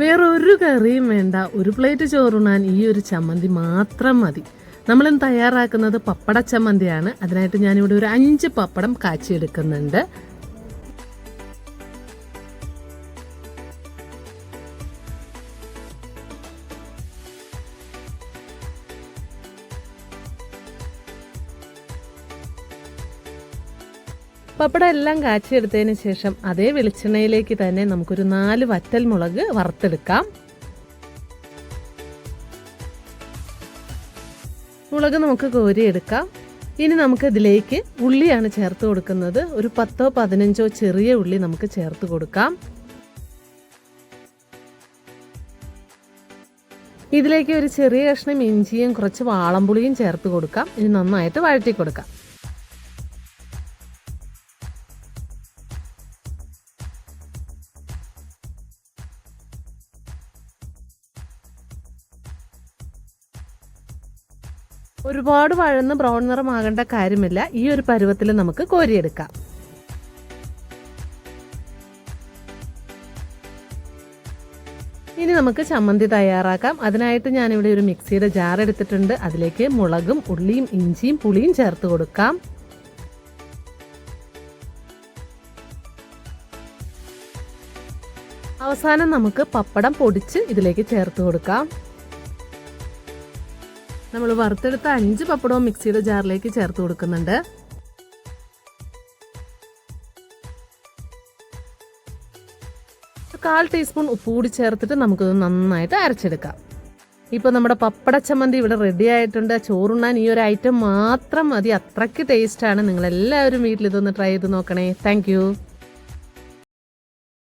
വേറെ ഒരു കറിയും വേണ്ട. ഒരു പ്ലേറ്റ് ചോറുണ്ണാൻ ഈ ഒരു ചമ്മന്തി മാത്രം മതി. നമ്മളിന്ന് തയ്യാറാക്കുന്നത് പപ്പട ചമ്മന്തിയാണ് അതിനായിട്ട് ഞാനിവിടെ ഒരു അഞ്ച് പപ്പടം കാച്ചിയെടുക്കുന്നുണ്ട്. പപ്പടം എല്ലാം കാച്ചിയെടുത്തതിന് ശേഷം അതേ വെളിച്ചെണ്ണയിലേക്ക് തന്നെ നമുക്കൊരു നാല് വറ്റൽ മുളക് വറുത്തെടുക്കാം. മുളക് നമുക്ക് കോരിയെടുക്കാം. ഇനി നമുക്ക് ഇതിലേക്ക് ഉള്ളിയാണ് ചേർത്ത് കൊടുക്കുന്നത്. ഒരു പത്തോ പതിനഞ്ചോ ചെറിയ ഉള്ളി നമുക്ക് ചേർത്ത് കൊടുക്കാം. ഇതിലേക്ക് ഒരു ചെറിയ കഷ്ണം ഇഞ്ചിയും കുറച്ച് വാളംപുളിയും ചേർത്ത് കൊടുക്കാം. ഇനി നന്നായിട്ട് വഴറ്റി കൊടുക്കാം. ഒരുപാട് വഴന്ന് ബ്രൗൺ നിറമാകേണ്ട കാര്യമില്ല. ഈ ഒരു പരുവത്തിൽ നമുക്ക് കോരിയെടുക്കാം. ഇനി നമുക്ക് ചമ്മന്തി തയ്യാറാക്കാം. അതിനായിട്ട് ഞാനിവിടെ ഒരു മിക്സിയുടെ ജാർ എടുത്തിട്ടുണ്ട്. അതിലേക്ക് മുളകും ഉള്ളിയും ഇഞ്ചിയും പുളിയും ചേർത്ത് കൊടുക്കാം. അവസാനം നമുക്ക് പപ്പടം പൊടിച്ച് ഇതിലേക്ക് ചേർത്ത് കൊടുക്കാം. നമ്മൾ വറുത്തെടുത്ത അഞ്ച് പപ്പടവും മിക്സിയുടെ ജാറിലേക്ക് ചേർത്ത് കൊടുക്കുന്നുണ്ട്. കാൽ ടീസ്പൂൺ ഉപ്പ് കൂടി ചേർത്തിട്ട് നമുക്കിത് നന്നായിട്ട് അരച്ചെടുക്കാം. ഇപ്പോൾ നമ്മുടെ പപ്പട ചമ്മന്തി ഇവിടെ റെഡി ആയിട്ടുണ്ട്. ചോറുണ്ണാൻ ഈ ഒരു ഐറ്റം മാത്രം മതി. അത്രയ്ക്ക് ടേസ്റ്റാണ് നിങ്ങളെല്ലാവരും വീട്ടിൽ ഇതൊന്ന് ട്രൈ ചെയ്ത് നോക്കണേ. താങ്ക്